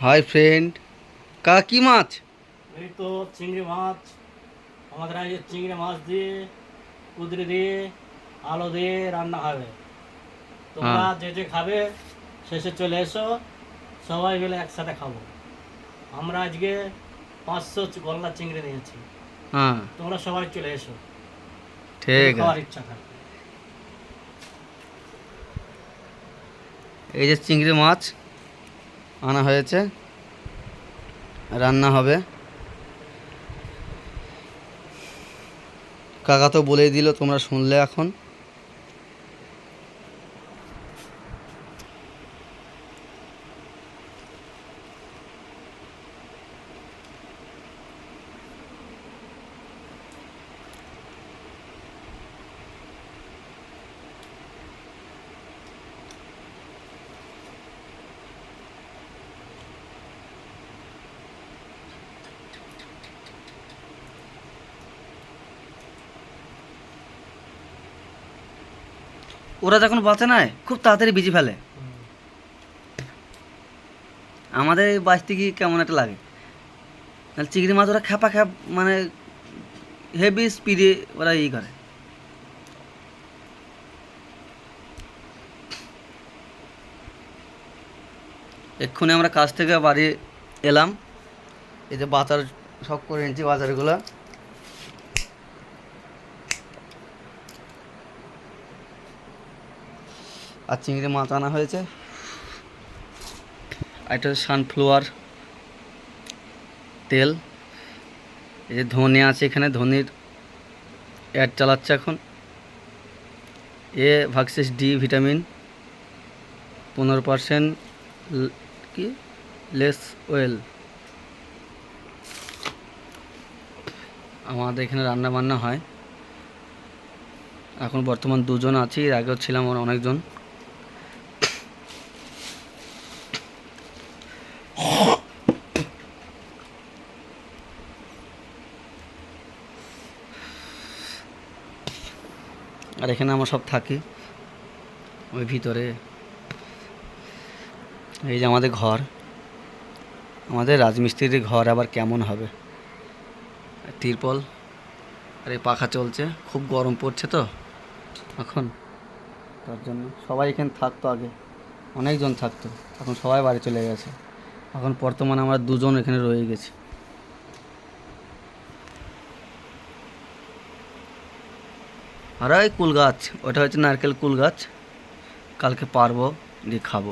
Hi friend কা কি মাছ? এই তো চিংড়ি মাছ। আমাদের আজকে চিংড়ি মাছ দিয়ে কুদরি দিয়ে আলো দিয়ে রান্না হবে। তোমরা হ্যাঁ। যে যে খাবে শেষে চলে এসো সবাই মিলে একসাথে খাব। আমরা আজকে পাঁচশো গলদা চিংড়ি নিয়েছি। হ্যাঁ। তোমরা সবাই চলে এসো। ঠিক খাওয়ার আছে। ইচ্ছা থাকে এই যে চিংড়ি মাছ আনা হয়েছে। রান্না হবে। কাকা তো বলেই দিল তোমরা শুনলে এখন। ওরা যখন বাঁচে না, খুব তাড়াতাড়ি বিজি ফেলে। আমাদের বাঁচতে কি কেমন একটা লাগে? চিংড়ি মাছ ওরা খ্যাপা খ্যাপ মানে হেভি স্পিডে ওরা ই করে। এক্ষুনি আমরা কাজ থেকে বাড়ি এলাম। এই যে বাজার সব করে এনেছি বাজারগুলো। আর চিংড়ি মাছ আনা হয়েছে। এটা সানফ্লাওয়ার তেল। এই যে ধনে আছে এখানে, ধনির অ্যাড চালাচ্ছে এখন। এ ভাক্সিস ডি ভিটামিন পনেরো পার্সেন্ট কি? লেস ওয়েল আমাদের এখানে রান্না বান্না হয়। এখন বর্তমান দুজন আছি, এর আগেও ছিলাম অনেকজন। আর এখানে আমরা সব থাকি। ওই ভিতরে। এই যে আমাদের ঘর। আমাদের রাজমিস্ত্রির ঘর আবার কেমন হবে? তিরপল। আর এই পাখা চলছে। খুব গরম পড়ছে তো। এখন। তার জন্য সবাই এখানে থাকতো আগে। অনেকজন থাকতো। এখন সবাই বাড়ি চলে গেছে। এখন বর্তমানে আমরা দুজন এখানে রয়ে গেছি। আর ওই কুল গাছ ওটা হচ্ছে নারকেল কুল গাছ। কালকে পারব দিয়ে খাব।